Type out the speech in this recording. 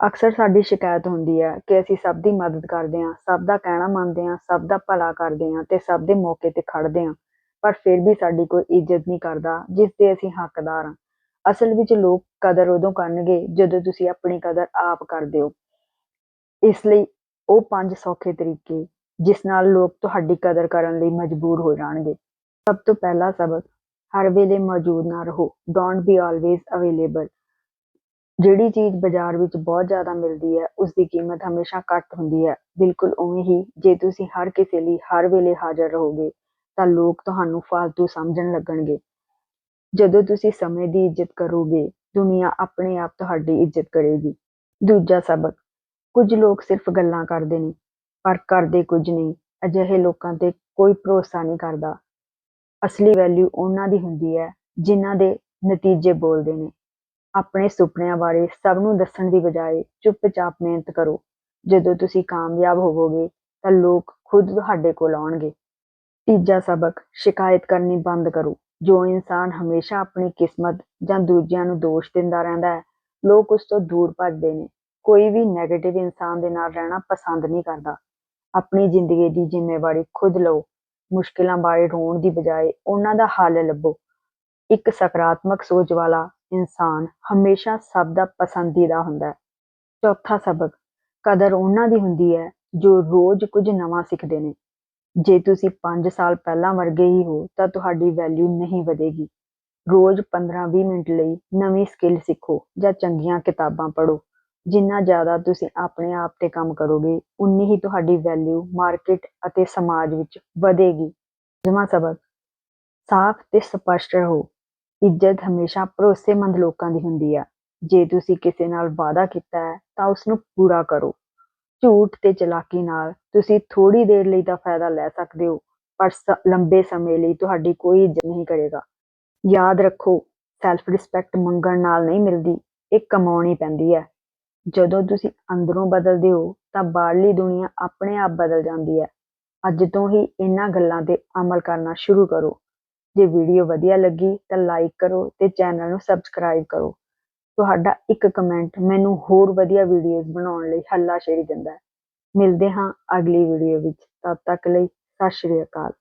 ਅਕਸਰ ਸਾਡੀ ਸ਼ਿਕਾਇਤ ਹੁੰਦੀ ਹੈ ਕਿ ਅਸੀਂ ਸਭ ਦੀ ਮਦਦ ਕਰਦੇ ਹਾਂ, ਸਭ ਦਾ ਕਹਿਣਾ ਮੰਨਦੇ ਹਾਂ, ਸਭ ਦਾ ਭਲਾ ਕਰਦੇ ਹਾਂ ਤੇ ਸਭ ਦੇ ਮੌਕੇ ਤੇ ਖੜਦੇ ਹਾਂ, ਪਰ ਫਿਰ ਵੀ ਸਾਡੀ ਕੋਈ ਇੱਜ਼ਤ ਨਹੀਂ ਕਰਦਾ, ਜਿਸ ਦੇ ਅਸੀਂ ਹੱਕਦਾਰ ਹਾਂ। ਅਸਲ ਵਿੱਚ ਲੋਕ ਕਦਰ ਉਦੋਂ ਕਰਨਗੇ ਜਦੋਂ ਤੁਸੀਂ ਆਪਣੀ ਕਦਰ ਆਪ ਕਰਦੇ ਹੋ। ਇਸ ਲਈ ਉਹ ਪੰਜ ਸੌਖੇ ਤਰੀਕੇ ਜਿਸ ਨਾਲ ਲੋਕ ਤੁਹਾਡੀ ਕਦਰ ਕਰਨ ਲਈ ਮਜਬੂਰ ਹੋ ਜਾਣਗੇ। ਸਭ ਤੋਂ ਪਹਿਲਾ ਸਬਕ, ਹਰ ਵੇਲੇ ਮੌਜੂਦ ਨਾ ਰਹੋ ਡੋਂਟ ਬੀ ਆਲਵੇਜ਼ ਅਵੇਲੇਬਲ ਜਿਹੜੀ ਚੀਜ਼ ਬਾਜ਼ਾਰ ਵਿੱਚ ਬਹੁਤ ਜ਼ਿਆਦਾ ਮਿਲਦੀ ਹੈ ਉਸ ਦੀ ਕੀਮਤ ਹਮੇਸ਼ਾ ਘੱਟ ਹੁੰਦੀ ਹੈ। ਬਿਲਕੁਲ ਉਵੇਂ ਹੀ ਜੇ ਤੁਸੀਂ ਹਰ ਕਿਸੇ ਲਈ ਹਰ ਵੇਲੇ ਹਾਜ਼ਰ ਰਹੋਗੇ, ਤਾਂ ਲੋਕ ਤੁਹਾਨੂੰ ਫਾਲਤੂ ਸਮਝਣ ਲੱਗਣਗੇ। ਜਦੋਂ ਤੁਸੀਂ ਸਮੇਂ ਦੀ ਇੱਜ਼ਤ ਕਰੋਗੇ, ਦੁਨੀਆ ਆਪਣੇ ਆਪ ਤੁਹਾਡੀ ਇੱਜ਼ਤ ਕਰੇਗੀ। ਦੂਜਾ ਸਬਕ, ਕੁਝ ਲੋਕ ਸਿਰਫ ਗੱਲਾਂ ਕਰਦੇ ਨੇ, ਪਰ ਕਰਦੇ ਕੁਝ ਨਹੀਂ, ਅਜਿਹੇ ਲੋਕਾਂ ਤੇ ਕੋਈ ਭਰੋਸਾ ਨਹੀਂ ਕਰਦਾ। ਅਸਲੀ ਵੈਲਿਊ ਉਹਨਾਂ ਦੀ ਹੁੰਦੀ ਹੈ, ਜਿਨ੍ਹਾਂ ਦੇ ਨਤੀਜੇ ਬੋਲਦੇ ਨੇ। ਆਪਣੇ ਸੁਪਨਿਆਂ ਬਾਰੇ ਸਭ ਨੂੰ ਦੱਸਣ ਦੀ ਬਜਾਏ ਚੁੱਪਚਾਪ ਮਿਹਨਤ ਕਰੋ। ਜਦੋਂ ਤੁਸੀਂ ਕਾਮਯਾਬ ਹੋਵੋਗੇ, ਤਾਂ ਲੋਕ ਖੁਦ ਤੁਹਾਡੇ ਕੋਲ ਆਉਣਗੇ। ਤੀਜਾ ਸਬਕ, ਸ਼ਿਕਾਇਤ ਕਰਨੀ ਬੰਦ ਕਰੋ। ਜੋ ਇਨਸਾਨ ਹਮੇਸ਼ਾ ਆਪਣੀ ਕਿਸਮਤ ਜਾਂ ਦੂਜਿਆਂ ਨੂੰ ਦੋਸ਼ ਦਿੰਦਾ ਰਹਿੰਦਾ ਹੈ, ਲੋਕ ਉਸ ਤੋਂ ਦੂਰ ਭੱਜਦੇ ਨੇ। ਕੋਈ ਵੀ 네ਗੇਟਿਵ ਇਨਸਾਨ ਦੇ ਨਾਲ ਰਹਿਣਾ ਪਸੰਦ ਨਹੀਂ ਕਰਦਾ। ਆਪਣੀ ਜ਼ਿੰਦਗੀ ਦੀ ਜ਼ਿੰਮੇਵਾਰੀ ਖੁਦ ਲਓ। ਮੁਸ਼ਕਿਲਾਂ ਬਾਰੇ ਰੋਣ ਦੀ ਬਜਾਏ ਉਹਨਾਂ ਦਾ ਹੱਲ ਲੱਭੋ। ਇੱਕ ਸਕਾਰਾਤਮਕ ਸੋਚ ਵਾਲਾ ਇਨਸਾਨ ਹਮੇਸ਼ਾ ਸਭ ਦਾ ਪਸੰਦੀਦਾ ਹੁੰਦਾ ਹੈ। ਚੌਥਾ ਸਬਕ, ਕਦਰ ਉਹਨਾਂ ਦੀ ਹੁੰਦੀ ਹੈ ਜੋ ਰੋਜ਼ ਕੁਝ ਨਵਾਂ ਸਿੱਖਦੇ ਨੇ। ਜੇ ਤੁਸੀਂ 5 ਸਾਲ ਪਹਿਲਾਂ ਵਰਗੇ ਹੀ ਹੋ, ਤਾਂ ਤੁਹਾਡੀ ਵੈਲਿਊ ਨਹੀਂ ਵਧੇਗੀ। ਰੋਜ਼ 15-20 ਮਿੰਟ ਲਈ ਨਵੀਂ ਸਕਿੱਲ ਸਿੱਖੋ ਜਾਂ ਚੰਗੀਆਂ ਕਿਤਾਬਾਂ ਪੜ੍ਹੋ। ਜਿੰਨਾ ਜ਼ਿਆਦਾ ਤੁਸੀਂ ਆਪਣੇ ਆਪ ਤੇ ਕੰਮ ਕਰੋਗੇ, ਉਨੀ ਹੀ ਤੁਹਾਡੀ ਵੈਲਿਊ ਮਾਰਕੀਟ ਅਤੇ ਸਮਾਜ ਵਿੱਚ ਵਧੇਗੀ। ਜਮਾ ਸਬਕ, ਸਾਫ਼ ਤੇ ਸਪਸ਼ਟ ਰਹੋ। ਇੱਜ਼ਤ ਹਮੇਸ਼ਾ ਭਰੋਸੇਮੰਦ ਲੋਕਾਂ ਦੀ ਹੁੰਦੀ ਹੈ ਜੇ ਤੁਸੀਂ ਕਿਸੇ ਨਾਲ ਵਾਅਦਾ ਕੀਤਾ ਹੈ, ਤਾਂ ਉਸ ਨੂੰ ਪੂਰਾ ਕਰੋ। ਝੂਠ ਤੇ ਚਲਾਕੀ ਨਾਲ ਤੁਸੀਂ ਥੋੜੀ ਦੇਰ ਲਈ ਤਾਂ ਫਾਇਦਾ ਲੈ ਸਕਦੇ ਹੋ, ਪਰ ਸ- ਲੰਬੇ ਸਮੇਂ ਲਈ ਤੁਹਾਡੀ ਕੋਈ ਇੱਜ਼ਤ ਨਹੀਂ ਕਰੇਗਾ। ਯਾਦ ਰੱਖੋ ਸੈਲਫ ਰਿਸਪੈਕਟ ਮੰਗਣ ਨਾਲ ਨਹੀਂ ਮਿਲਦੀ, ਇਹ ਕਮਾਉਣੀ ਪੈਂਦੀ ਹੈ। ਜਦੋਂ ਤੁਸੀਂ ਅੰਦਰੋਂ ਬਦਲਦੇ ਹੋ, ਤਾਂ ਬਾਹਰਲੀ ਦੁਨੀਆ ਆਪਣੇ ਆਪ ਬਦਲ ਜਾਂਦੀ ਹੈ। ਅੱਜ ਤੋਂ ਹੀ ਇਹਨਾਂ ਗੱਲਾਂ ਤੇ ਅਮਲ ਕਰਨਾ ਸ਼ੁਰੂ ਕਰੋ। ਜੇ ਵੀਡੀਓ ਵਧੀਆ ਲੱਗੀ ਤਾਂ ਲਾਈਕ ਕਰੋ ਤੇ ਚੈਨਲ ਨੂੰ ਸਬਸਕ੍ਰਾਈਬ ਕਰੋ। ਤੁਹਾਡਾ ਇੱਕ ਕਮੈਂਟ ਮੈਨੂੰ ਹੋਰ ਵਧੀਆ ਵੀਡੀਓਜ਼ ਬਣਾਉਣ ਲਈ ਹੱਲਾਸ਼ੇਰੀ ਦਿੰਦਾ ਹੈ। ਮਿਲਦੇ ਹਾਂ ਅਗਲੀ ਵੀਡੀਓ ਵਿੱਚ। ਤਦ ਤੱਕ ਲਈ ਸਤਿ ਸ਼੍ਰੀ ਅਕਾਲ।